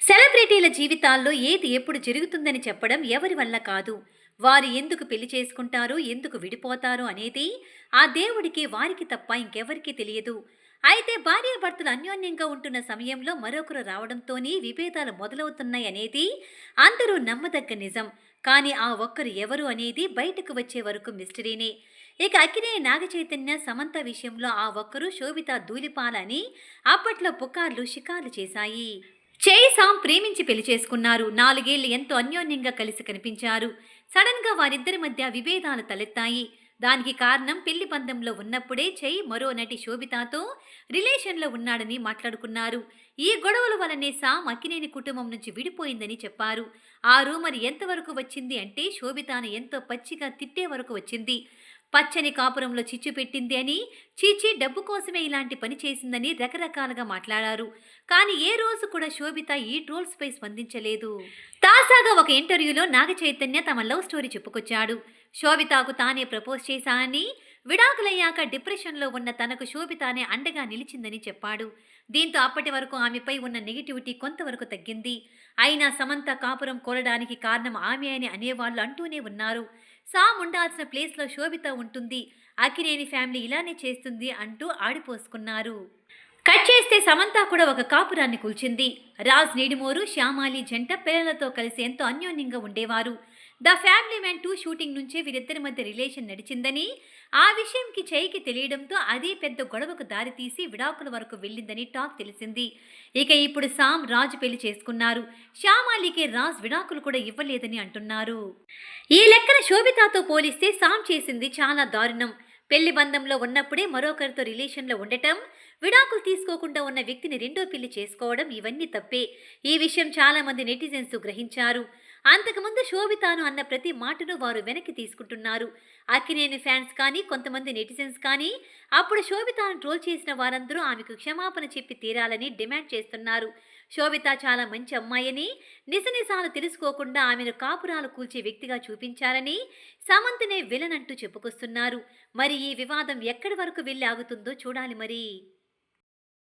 సెలబ్రిటీల జీవితాల్లో ఏది ఎప్పుడు జరుగుతుందని చెప్పడం ఎవరి వల్ల కాదు. వారు ఎందుకు పెళ్ళి చేసుకుంటారో ఎందుకు విడిపోతారో అనేది ఆ దేవుడికి వారికి తప్ప ఇంకెవరికీ తెలియదు. అయితే భార్యాభర్తలు అన్యోన్యంగా ఉంటున్న సమయంలో మరొకరు రావడంతోనే విభేదాలు మొదలవుతున్నాయి అనేది అందరూ నమ్మదగ్గ నిజం. కానీ ఆ ఒక్కరు ఎవరు అనేది బయటకు వచ్చే వరకు మిస్టరీనే. ఇక అక్కినే నాగ చైతన్య సమంత విషయంలో ఆ ఒక్కరు శోభిత ధూళిపాలని అప్పట్లో పుకార్లు షికార్లు చేశాయి. చేయి సాం ప్రేమించి పెళ్ళి చేసుకున్నారు. నాలుగేళ్ళు ఎంతో అన్యోన్యంగా కలిసి కనిపించారు. సడన్గా వారిద్దరి మధ్య విభేదాలు తలెత్తాయి. దానికి కారణం పెళ్ళి బంధంలో ఉన్నప్పుడే చేయి మరో నటి శోభితాతో రిలేషన్లో ఉన్నాడని మాట్లాడుకున్నారు. ఈ గొడవల వలనే సామ్ అక్కినేని కుటుంబం నుంచి విడిపోయిందని చెప్పారు. ఆ రూమర్ ఎంతవరకు వచ్చింది అంటే శోభితాను ఎంతో పచ్చిగా తిట్టే వరకు వచ్చింది. పచ్చని కాపురంలో చిచ్చు పెట్టింది అని చీచి డబ్బు కోసమే ఇలాంటి పని చేసిందని రకరకాలుగా మాట్లాడారు. కానీ ఏ రోజు కూడా శోభిత ఈ ట్రోల్స్ పై స్పందించలేదు. తాజాగా ఒక ఇంటర్వ్యూలో నాగ చైతన్య తమ లవ్ స్టోరీ చెప్పుకొచ్చాడు. శోభితకు తానే ప్రపోజ్ చేశానని విడాకులయ్యాక డిప్రెషన్లో ఉన్న తనకు శోభితానే అండగా నిలిచిందని చెప్పాడు. దీంతో అప్పటి వరకు ఆమెపై ఉన్న నెగిటివిటీ కొంతవరకు తగ్గింది. అయినా సమంత కాపురం కోరడానికి కారణం ఆమె అని అనేవాళ్ళు అంటూనే ఉన్నారు. సామ్ ఉండాల్సిన ప్లేస్లో శోభిత ఉంటుంది. అకినేని ఫ్యామిలీ ఇలానే చేస్తుంది అంటూ ఆడిపోసుకున్నారు. కట్ చేస్తే సమంత కూడా ఒక కాపురాన్ని కూల్చింది. రాజ్ నీడిమోరు శ్యామాలి జంట పిల్లలతో కలిసి ఎంతో అన్యోన్యంగా ఉండేవారు. The Family Man two shooting నుంచే వీరిద్దరి మధ్య రిలేషన్ నడిచిందని ఆ విషయంకి చేయికి తెలియడంతో అదే పెద్ద గొడవకు దారితీసి విడాకుల వరకు వెళ్ళిందని టాక్ తెలిసింది. ఇక ఇప్పుడు సామ్ రాజు పెళ్ళి చేసుకున్నారు. శ్యామాలికి రాజ్ విడాకులు కూడా ఇవ్వలేదని అంటున్నారు. ఈ లెక్కన శోభితాతో పోలిస్తే సామ్ చేసింది చాలా దారుణం. పెళ్ళి బంధంలో ఉన్నప్పుడే మరొకరితో రిలేషన్లో ఉండటం విడాకులు తీసుకోకుండా ఉన్న వ్యక్తిని రెండో పెళ్ళి చేసుకోవడం ఇవన్నీ తప్పే. ఈ విషయం చాలామంది నెటిజన్స్ గ్రహించారు. అంతకుముందు శోభితాను అన్న ప్రతి మాటను వారు వెనక్కి తీసుకుంటున్నారు. అక్కినేని ఫ్యాన్స్ కానీ కొంతమంది నెటిజన్స్ కానీ అప్పుడు శోభితాను ట్రోల్ చేసిన వారందరూ ఆమెకు క్షమాపణ చెప్పి తీరాలని డిమాండ్ చేస్తున్నారు. శోభిత చాలా మంచి అమ్మాయని నిజ నిజాలు తెలుసుకోకుండా ఆమెను కాపురాలు కూల్చే వ్యక్తిగా చూపించారని సమంతనే విలనంటూ చెప్పుకొస్తున్నారు. మరి ఈ వివాదం ఎక్కడి వరకు వెళ్ళి ఆగుతుందో చూడాలి మరి.